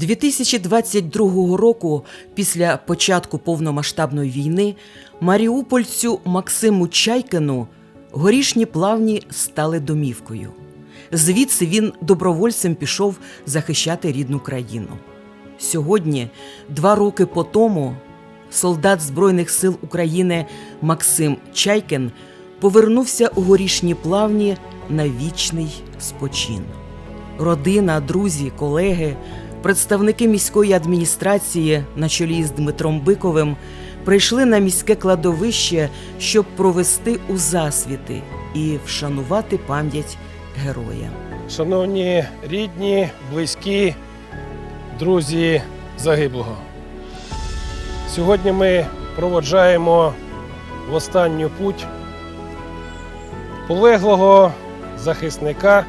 2022 року, після початку повномасштабної війни, маріупольцю Максиму Чайкину горішні плавні стали домівкою. Звідси він добровольцем пішов захищати рідну країну. Сьогодні, два роки по тому, солдат Збройних сил України Максим Чайкин повернувся у горішні плавні на вічний спочин. Родина, друзі, колеги, представники міської адміністрації на чолі з Дмитром Биковим прийшли на міське кладовище, щоб провести у засвіти і вшанувати пам'ять героя. Шановні рідні, близькі, друзі загиблого. Сьогодні ми проводжаємо в останню путь полеглого захисника,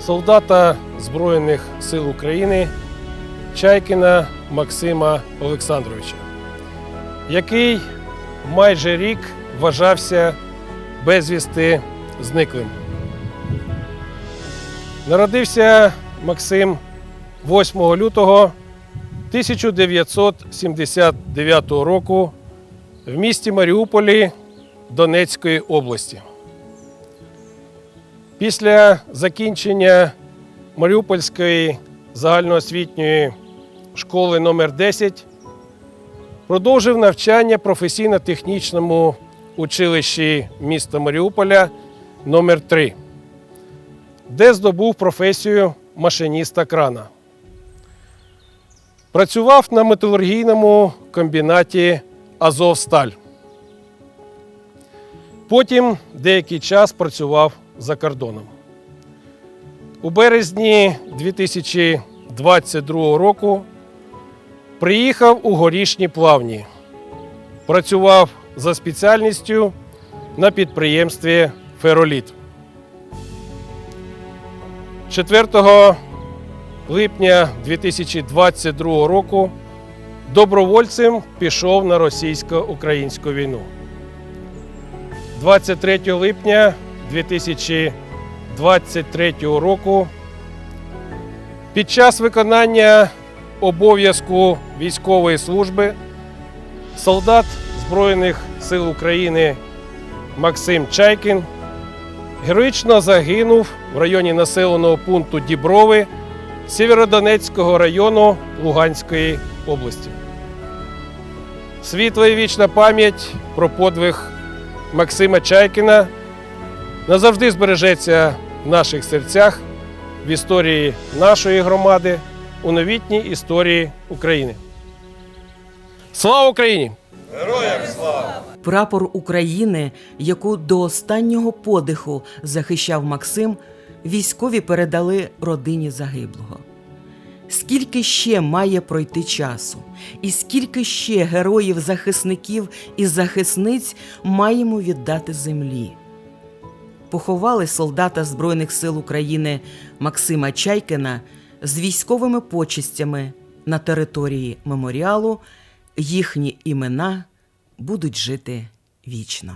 солдата Збройних сил України Чайкіна Максима Олександровича, який майже рік вважався безвісти зниклим. Народився Максим 8 лютого 1979 року в місті Маріуполі Донецької області. Після закінчення Маріупольської загальноосвітньої школи номер 10 продовжив навчання професійно-технічному училищі міста Маріуполя номер 3 де здобув професію машиніста крана. Працював на металургійному комбінаті Азовсталь. Потім деякий час працював за кордоном. У березні 2022 року приїхав у горішні плавні. Працював за спеціальністю на підприємстві Фероліт. 4 липня 2022 року добровольцем пішов на російсько-українську війну. 23 липня 2023 року під час виконання обов'язку військової служби солдат Збройних сил України Максим Чайкін героїчно загинув в районі населеного пункту Діброви Сєвєродонецького району Луганської області. Світла і вічна пам'ять про подвиг Максима Чайкіна назавжди збережеться в наших серцях в історії нашої громади, у новітній історії України. Слава Україні! Героям слава! Прапор України, яку до останнього подиху захищав Максим, військові передали родині загиблого. Скільки ще має пройти часу, і скільки ще героїв-захисників і захисниць маємо віддати землі? Поховали солдата Збройних сил України Максима Чайкина з військовими почестями на території меморіалу. Їхні імена будуть жити вічно.